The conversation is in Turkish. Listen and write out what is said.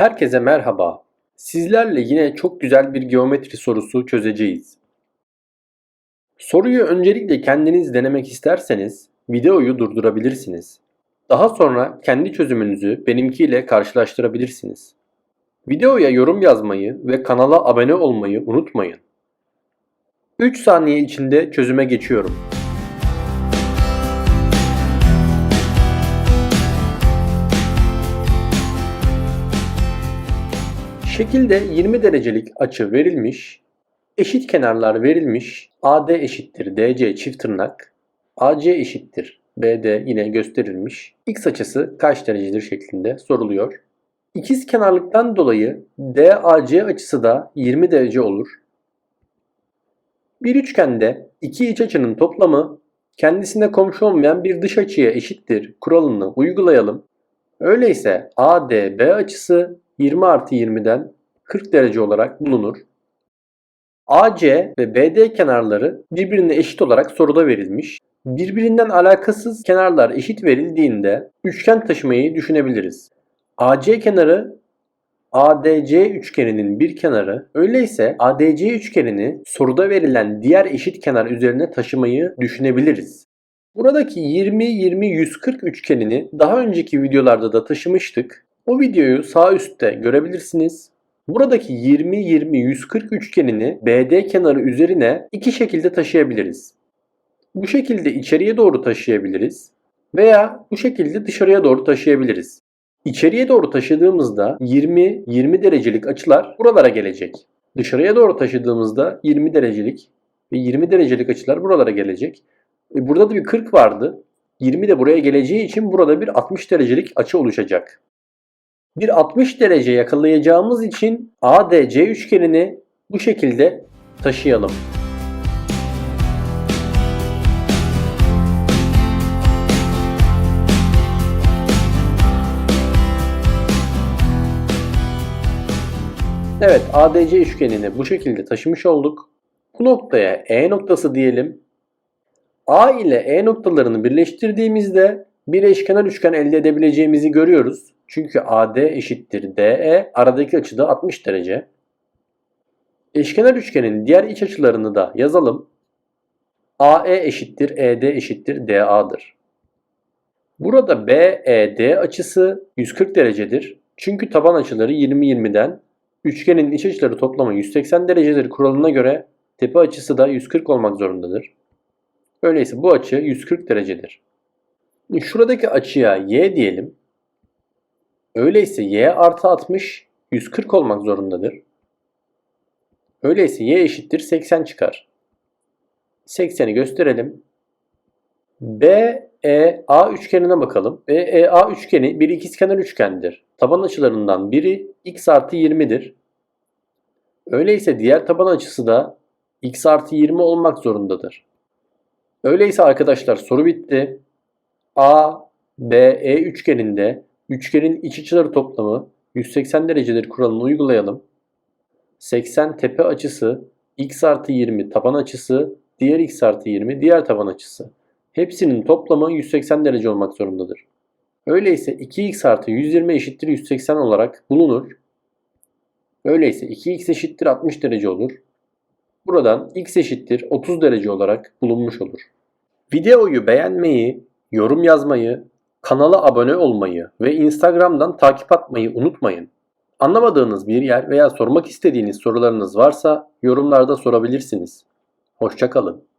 Herkese merhaba. Sizlerle yine çok güzel bir geometri sorusu çözeceğiz. Soruyu öncelikle kendiniz denemek isterseniz videoyu durdurabilirsiniz. Daha sonra kendi çözümünüzü benimkiyle karşılaştırabilirsiniz. Videoya yorum yazmayı ve kanala abone olmayı unutmayın. 3 saniye içinde çözüme geçiyorum. Şekilde 20 derecelik açı verilmiş, eşit kenarlar verilmiş, AD eşittir DC çift tırnak, AC eşittir BD yine gösterilmiş, x açısı kaç derecedir şeklinde soruluyor. İkiz kenarlıktan dolayı DAC açısı da 20 derece olur. Bir üçgende iki iç açının toplamı kendisine komşu olmayan bir dış açıya eşittir kuralını uygulayalım. Öyleyse ADB açısı 20 artı 20'den 40 derece olarak bulunur. AC ve BD kenarları birbirine eşit olarak soruda verilmiş. Birbirinden alakasız kenarlar eşit verildiğinde üçgen taşımayı düşünebiliriz. AC kenarı ADC üçgeninin bir kenarı, öyleyse ADC üçgenini soruda verilen diğer eşit kenar üzerine taşımayı düşünebiliriz. Buradaki 20-20-140 üçgenini daha önceki videolarda da taşımıştık. O videoyu sağ üstte görebilirsiniz. Buradaki 20-20-140 üçgenini BD kenarı üzerine iki şekilde taşıyabiliriz. Bu şekilde içeriye doğru taşıyabiliriz veya bu şekilde dışarıya doğru taşıyabiliriz. İçeriye doğru taşıdığımızda 20-20 derecelik açılar buralara gelecek. Dışarıya doğru taşıdığımızda 20 derecelik ve 20 derecelik açılar buralara gelecek. E burada da bir 40 vardı. 20 de buraya geleceği için burada bir 60 derecelik açı oluşacak. Bir 60 derece yakalayacağımız için ADC üçgenini bu şekilde taşıyalım. Evet ADC üçgenini bu şekilde taşımış olduk. Bu noktaya E noktası diyelim. A ile E noktalarını birleştirdiğimizde bir eşkenar üçgen elde edebileceğimizi görüyoruz. Çünkü AD eşittir DE. Aradaki açı da 60 derece. Eşkenar üçgenin diğer iç açılarını da yazalım. AE eşittir ED eşittir DA'dır. Burada BED açısı 140 derecedir. Çünkü taban açıları 20-20'den üçgenin iç açıları toplamı 180 derecedir kuralına göre tepe açısı da 140 olmak zorundadır. Öyleyse bu açı 140 derecedir. Şuradaki açıya y diyelim. Öyleyse y artı 60 140 olmak zorundadır. Öyleyse y eşittir 80 çıkar. 80'i gösterelim. BEA üçgenine bakalım. BEA üçgeni bir ikizkenar üçgendir. Taban açılarından biri x artı 20'dir. Öyleyse diğer taban açısı da x artı 20 olmak zorundadır. Öyleyse arkadaşlar soru bitti. A, B, E üçgeninde üçgenin iç açıları toplamı 180 derecedir kuralını uygulayalım. 80 tepe açısı x artı 20 taban açısı diğer x artı 20 diğer taban açısı. Hepsinin toplamı 180 derece olmak zorundadır. Öyleyse 2x artı 120 eşittir 180 olarak bulunur. Öyleyse 2x eşittir 60 derece olur. Buradan x eşittir 30 derece olarak bulunmuş olur. Videoyu beğenmeyi, yorum yazmayı, kanala abone olmayı ve Instagram'dan takip atmayı unutmayın. Anlamadığınız bir yer veya sormak istediğiniz sorularınız varsa yorumlarda sorabilirsiniz. Hoşçakalın.